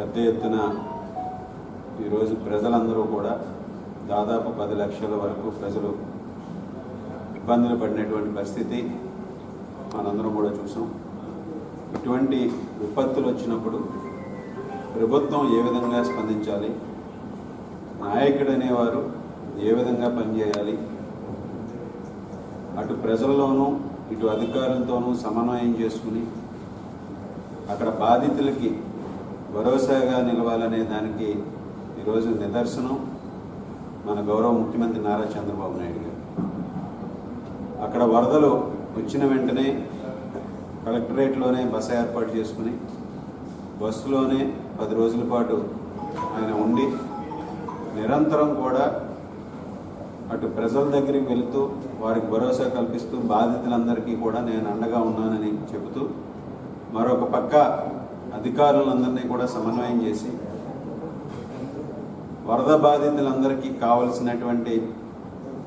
పెద్ద ఎత్తున ఈరోజు ప్రజలందరూ కూడా దాదాపు పది లక్షల వరకు ప్రజలు ఇబ్బందులు పడినటువంటి పరిస్థితి మనందరం కూడా చూసాం. ఇటువంటి విపత్తులు వచ్చినప్పుడు ప్రభుత్వం ఏ విధంగా స్పందించాలి? నాయకుడు అనేవారు ఏ విధంగా పనిచేయాలి? అటు ప్రజల్లోనూ ఇటు అధికారులతోనూ సమన్వయం చేసుకుని అక్కడ బాధితులకి భరోసాగా నిలవాలనే దానికి ఈరోజు నిదర్శనం మన గౌరవ ముఖ్యమంత్రి నారా చంద్రబాబు నాయుడు గారు. అక్కడ వరదలు వచ్చిన వెంటనే కలెక్టరేట్లోనే బస ఏర్పాటు చేసుకుని బస్సులోనే పది రోజుల పాటు ఆయన ఉండి నిరంతరం కూడా అటు ప్రజల దగ్గరికి వెళుతూ వారికి భరోసా కల్పిస్తూ బాధితులందరికీ కూడా నేను అండగా ఉన్నానని చెబుతూ మరొక పక్క అధికారులందరినీ కూడా సమన్వయం చేసి వరద బాధితులందరికీ కావలసినటువంటి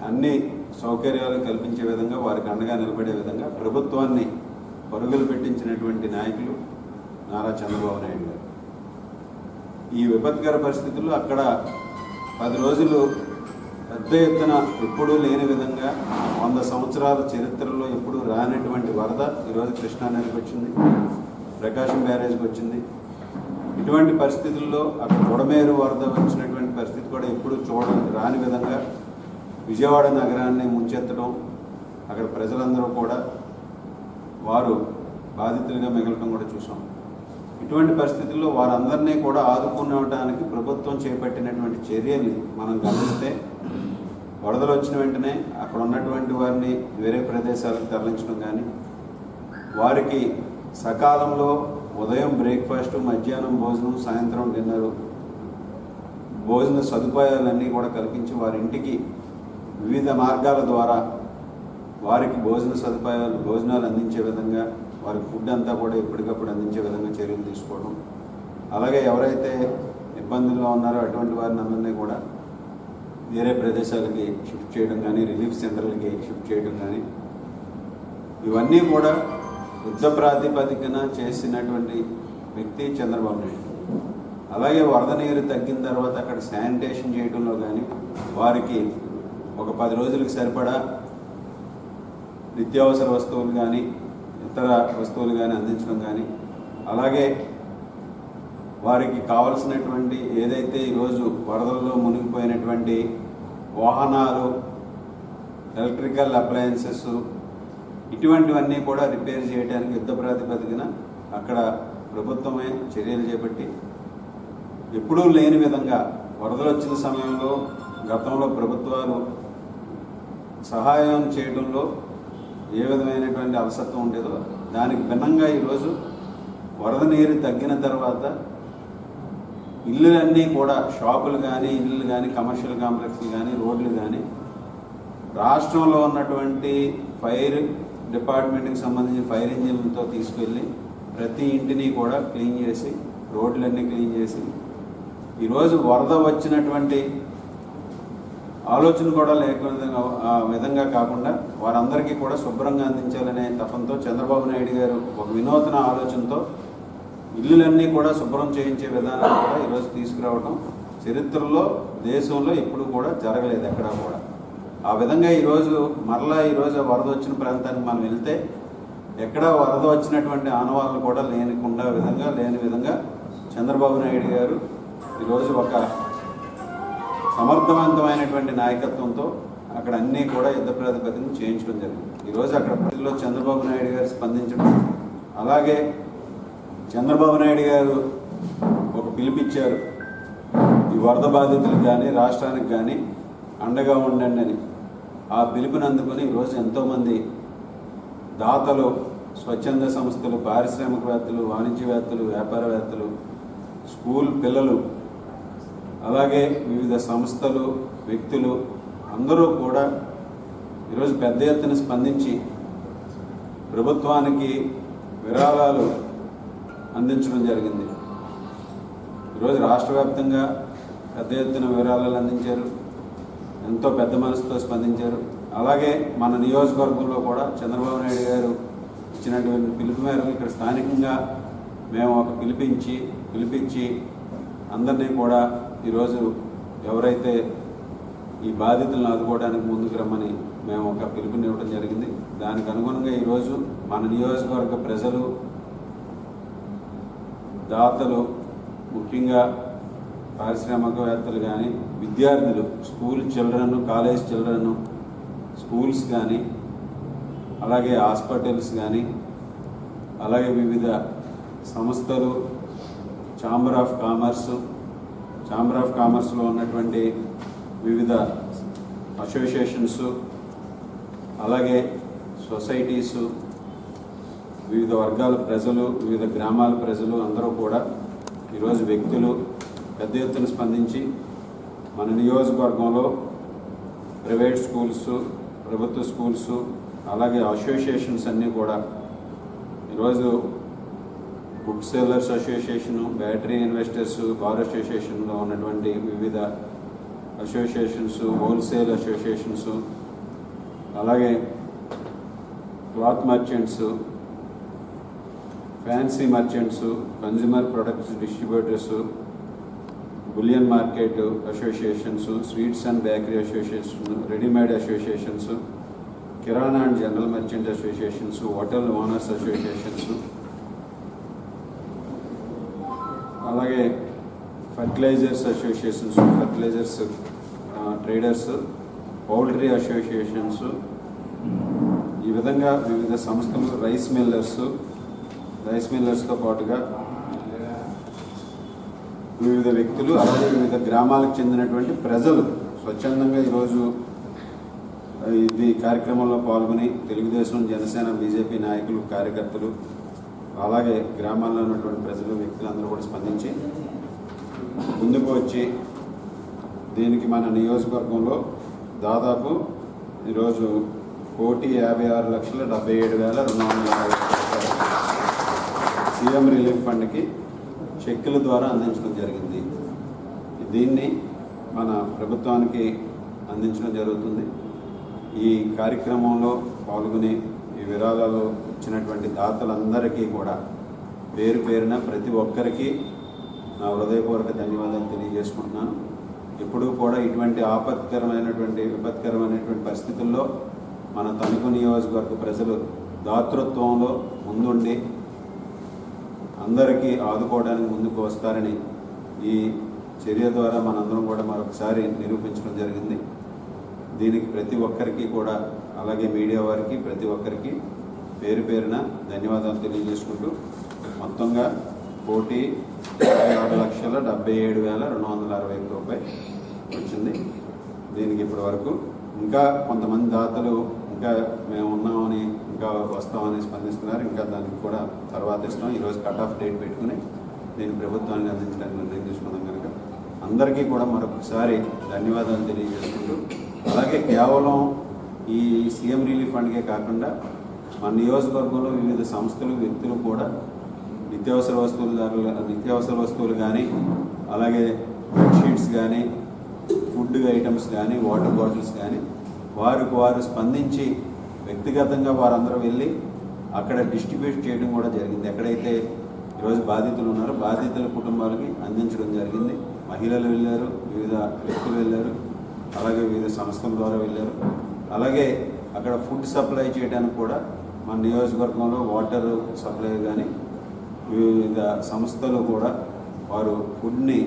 అన్ని సౌకర్యాలు కల్పించే విధంగా వారికి అండగా నిలబడే విధంగా ప్రభుత్వాన్ని పరుగులు పెట్టించినటువంటి నాయకులు నారా చంద్రబాబు నాయుడు గారు. ఈ విపత్కర పరిస్థితుల్లో అక్కడ పది రోజులు పెద్ద ఎత్తున ఎప్పుడూ లేని విధంగా వంద సంవత్సరాల చరిత్రలో ఎప్పుడూ రానటువంటి వరద ఈరోజు కృష్ణా నదికి వచ్చింది. ప్రకాశం బ్యారేజ్కి వచ్చింది. ఇటువంటి పరిస్థితుల్లో అక్కడ బుడమేరు వరద వచ్చినటువంటి పరిస్థితి కూడా ఎప్పుడు చూడడానికి రాని విధంగా విజయవాడ నగరాన్ని ముంచెత్తడం అక్కడ ప్రజలందరూ కూడా వారు బాధితులుగా మిగలటం కూడా చూసాం. ఇటువంటి పరిస్థితుల్లో వారందరినీ కూడా ఆదుకునడానికి ప్రభుత్వం చేపట్టినటువంటి చర్యల్ని మనం గమనిస్తే వరదలు వచ్చిన వెంటనే అక్కడ ఉన్నటువంటి వారిని వేరే ప్రదేశాలకు తరలించడం కానీ వారికి సకాలంలో ఉదయం బ్రేక్ఫాస్ట్ మధ్యాహ్నం భోజనం సాయంత్రం డిన్నరు భోజన సదుపాయాలన్నీ కూడా కల్పించి వారి ఇంటికి వివిధ మార్గాల ద్వారా వారికి భోజన సదుపాయాలు భోజనాలు అందించే విధంగా వారికి ఫుడ్ అంతా కూడా ఎప్పటికప్పుడు అందించే విధంగా చర్యలు తీసుకోవడం. అలాగే ఎవరైతే ఇబ్బందుల్లో ఉన్నారో అటువంటి వారిని అందరినీ కూడా వేరే ప్రదేశాలకి షిఫ్ట్ చేయడం కానీ రిలీఫ్ సెంటర్లకి షిఫ్ట్ చేయడం కానీ ఇవన్నీ కూడా యుద్ధ ప్రాతిపదికన చేసినటువంటి వ్యక్తి చంద్రబాబు నాయుడు. అలాగే వరద నీరు తగ్గిన తర్వాత అక్కడ శానిటేషన్ చేయడంలో కానీ వారికి ఒక పది రోజులకు సరిపడా నిత్యావసర వస్తువులు కానీ ఇతర వస్తువులు కానీ అందించడం కానీ అలాగే వారికి కావలసినటువంటి ఏదైతే ఈరోజు వరదల్లో మునిగిపోయినటువంటి వాహనాలు ఎలక్ట్రికల్ అప్లయన్సెస్ ఇటువంటివన్నీ కూడా రిపేర్ చేయడానికి యుద్ధ ప్రాతిపదికన అక్కడ ప్రభుత్వమే చర్యలు చేపట్టి ఎప్పుడూ లేని విధంగా వరదలు వచ్చిన సమయంలో గతంలో ప్రభుత్వాలు సహాయం చేయడంలో ఏ విధమైనటువంటి అలసత్వం ఉండేదో దానికి భిన్నంగా ఈరోజు వరద నీరు తగ్గిన తర్వాత ఇల్లులన్నీ కూడా షాపులు కానీ ఇల్లులు కానీ కమర్షియల్ కాంప్లెక్స్లు కానీ రోడ్లు కానీ రాష్ట్రంలో ఉన్నటువంటి ఫైర్ డిపార్ట్మెంట్కి సంబంధించిన ఫైర్ ఇంజిన్లతో తీసుకెళ్ళి ప్రతి ఇంటిని కూడా క్లీన్ చేసి రోడ్లన్నీ క్లీన్ చేసి ఈరోజు వరద వచ్చినటువంటి ఆలోచన కూడా లేకుండా ఆ విధంగా కాకుండా వారందరికీ కూడా శుభ్రంగా అందించాలనే తపంతో చంద్రబాబు నాయుడు గారు ఒక వినూతన ఆలోచనతో ఇల్లులన్నీ కూడా శుభ్రం చేయించే విధానాన్ని కూడా ఈరోజు తీసుకురావడం చరిత్రలో దేశంలో ఎప్పుడు కూడా జరగలేదు ఎక్కడా కూడా. ఆ విధంగా ఈరోజు మరలా ఈరోజు వరద వచ్చిన ప్రాంతానికి మనం వెళ్తే ఎక్కడా వరద వచ్చినటువంటి ఆనవాళ్ళు కూడా లేనికుండా విధంగా లేని విధంగా చంద్రబాబు నాయుడు గారు ఈరోజు ఒక సమర్థవంతమైనటువంటి నాయకత్వంతో అక్కడ అన్నీ కూడా యుద్ధ ప్రాతిపదికను చేయించడం జరిగింది. ఈరోజు అక్కడ ప్రజల్లో చంద్రబాబు నాయుడు గారు స్పందించడం అలాగే చంద్రబాబు నాయుడు గారు ఒక పిలిపిచ్చారు ఈ వరద బాధితులకు కానీ రాష్ట్రానికి కానీ అండగా ఉండండి అని ఆ పిలుపుని అందుకొని ఈరోజు ఎంతోమంది దాతలు స్వచ్ఛంద సంస్థలు పారిశ్రామికవేత్తలు వాణిజ్యవేత్తలు వ్యాపారవేత్తలు స్కూల్ పిల్లలు అలాగే వివిధ సంస్థలు వ్యక్తులు అందరూ కూడా ఈరోజు పెద్ద ఎత్తున స్పందించి ప్రభుత్వానికి విరాళాలు అందించడం జరిగింది. ఈరోజు రాష్ట్ర వ్యాప్తంగా పెద్ద ఎత్తున విరాళాలు అందించారు. ఎంతో పెద్ద మనసుతో స్పందించారు. అలాగే మన నియోజకవర్గంలో కూడా చంద్రబాబు నాయుడు గారు ఇచ్చినటువంటి పిలుపు మేరకు ఇక్కడ స్థానికంగా మేము ఒక పిలిపించి పిలిపించి అందరినీ కూడా ఈరోజు ఎవరైతే ఈ బాధితులను ఆదుకోవడానికి ముందుకు రమ్మని మేము ఒక పిలుపునివ్వడం జరిగింది. దానికి అనుగుణంగా ఈరోజు మన నియోజకవర్గ ప్రజలు దాతలు ముఖ్యంగా పారిశ్రామికవేత్తలు కానీ విద్యార్థులు school children college children schools కానీ అలాగే హాస్పిటల్స్ కానీ అలాగే వివిధ సంస్థలు chamber of commerce chamber of కామర్స్లో ఉన్నటువంటి వివిధ అసోసియేషన్స్ అలాగే సొసైటీసు వివిధ వర్గాల ప్రజలు వివిధ గ్రామాల ప్రజలు అందరూ కూడా ఈరోజు వ్యక్తులు పెద్ద ఎత్తున స్పందించి మన నియోజకవర్గంలో ప్రైవేట్ స్కూల్స్ ప్రభుత్వ స్కూల్స్ అలాగే అసోసియేషన్స్ అన్నీ కూడా ఈరోజు book sellers association battery investors bar అసోసియేషన్లో ఉన్నటువంటి వివిధ అసోసియేషన్స్ హోల్సేల్ అసోసియేషన్స్ అలాగే cloth merchants fancy merchants consumer products distributors bullion market associations sweets and bakery association readymade associations kirana and general merchant associations hotel owners associations. అలాగే fertilisers associations fertilisers traders poultry associations. ఈ విధంగా వివిధ సంస్థలు rice millers rice మిల్లర్స్తో పాటుగా వివిధ వ్యక్తులు అలాగే వివిధ గ్రామాలకు చెందినటువంటి ప్రజలు స్వచ్ఛందంగా ఈరోజు ఇది కార్యక్రమంలో పాల్గొని తెలుగుదేశం జనసేన బీజేపీ నాయకులు కార్యకర్తలు అలాగే గ్రామాల్లో ఉన్నటువంటి ప్రజలు వ్యక్తులందరూ కూడా స్పందించి ముందుకు వచ్చి దీనికి మన నియోజకవర్గంలో దాదాపు ఈరోజు కోటి యాభై ఆరు లక్షల డెబ్బై ఏడు వేల రెండు వందల సీఎం రిలీఫ్ ఫండ్కి చెక్కుల ద్వారా అందించడం జరిగింది. దీన్ని మన ప్రభుత్వానికి అందించడం జరుగుతుంది. ఈ కార్యక్రమంలో పాల్గొని ఈ విరాళాలు ఇచ్చినటువంటి దాతలందరికీ కూడా పేరు పేరున ప్రతి ఒక్కరికి నా హృదయపూర్వక ధన్యవాదాలు తెలియజేసుకుంటున్నాను. ఎప్పుడూ కూడా ఇటువంటి ఆపత్కరమైనటువంటి విపత్కరమైనటువంటి పరిస్థితుల్లో మన తణుకు నియోజకవర్గ ప్రజలు దాతృత్వంలో ముందుండి అందరికీ ఆదుకోవడానికి ముందుకు వస్తారని ఈ చర్య ద్వారా మనందరం కూడా మరొకసారి నిరూపించడం జరిగింది. దీనికి ప్రతి ఒక్కరికి కూడా అలాగే మీడియా వారికి ప్రతి ఒక్కరికి పేరు పేరున ధన్యవాదాలు తెలియజేసుకుంటూ మొత్తంగా కోటి ఆరు లక్షల డెబ్బై ఏడు వేల రెండు వందల అరవై ఒక్క రూపాయి వచ్చింది. దీనికి ఇప్పటి వరకు ఇంకా కొంతమంది దాతలు ఇంకా మేము ఉన్నామని ఇంకా వస్తామని స్పందిస్తున్నారు. ఇంకా దానికి కూడా తర్వాత ఇస్తాం. ఈరోజు కట్ ఆఫ్ డేట్ పెట్టుకుని దీన్ని ప్రభుత్వానికి అందించడానికి నిర్ణయం తీసుకున్నాం కనుక. అందరికీ కూడా మరొకసారి ధన్యవాదాలు తెలియజేసుకుంటూ అలాగే కేవలం ఈ సీఎం రిలీఫ్ ఫండ్కే కాకుండా మన నియోజకవర్గంలో వివిధ సంస్థలు వ్యక్తులు కూడా నిత్యావసర వస్తువుల ధరలు నిత్యావసర వస్తువులు కానీ అలాగే బెడ్షీట్స్ కానీ ఫుడ్ ఐటమ్స్ కానీ వాటర్ బాటిల్స్ కానీ వారికి వారు స్పందించి వ్యక్తిగతంగా వారందరూ వెళ్ళి అక్కడ డిస్ట్రిబ్యూట్ చేయడం కూడా జరిగింది. ఎక్కడైతే ఈరోజు బాధితులు ఉన్నారో బాధితుల కుటుంబాలకి అందించడం జరిగింది. మహిళలు వెళ్ళారు వివిధ వ్యక్తులు వెళ్ళారు అలాగే వివిధ సంస్థల ద్వారా వెళ్ళారు. అలాగే అక్కడ ఫుడ్ సప్లై చేయడానికి కూడా మన నియోజకవర్గంలో వాటర్ సప్లై కానీ వివిధ సంస్థలు కూడా వారు ఫుడ్ని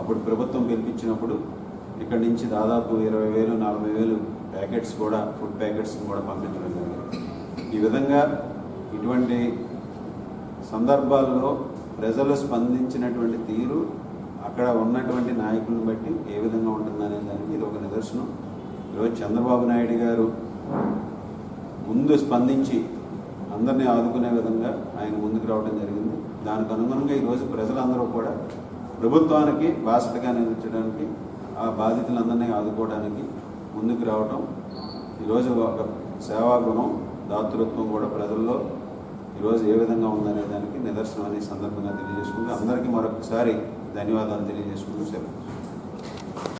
అప్పుడు ప్రభుత్వం పిలిపించినప్పుడు ఇక్కడి నుంచి దాదాపు ఇరవై వేలు నలభై వేలు ప్యాకెట్స్ కూడా ఫుడ్ ప్యాకెట్స్ కూడా పంపించడం జరిగింది. ఈ విధంగా ఇటువంటి సందర్భాల్లో ప్రజలు స్పందించినటువంటి తీరు అక్కడ ఉన్నటువంటి నాయకులను బట్టి ఏ విధంగా ఉంటుందనే దానికి ఇది ఒక నిదర్శనం. ఈరోజు చంద్రబాబు నాయుడు గారు ముందు స్పందించి అందరినీ ఆదుకునే విధంగా ఆయన ముందుకు రావడం జరిగింది. దానికి అనుగుణంగా ఈరోజు ప్రజలందరూ కూడా ప్రభుత్వానికి బాసటగా నిలిచడానికి ఆ బాధితులందరినీ ఆదుకోవడానికి ముందుకు రావటం ఈరోజు ఒక సేవా గుణం దాతృత్వం కూడా ప్రజల్లో ఈరోజు ఏ విధంగా ఉందనే దానికి నిదర్శనం అనే సందర్భంగా తెలియజేసుకుంటూ అందరికీ మరొకసారి ధన్యవాదాలు తెలియజేసుకుంటూ సెలవు.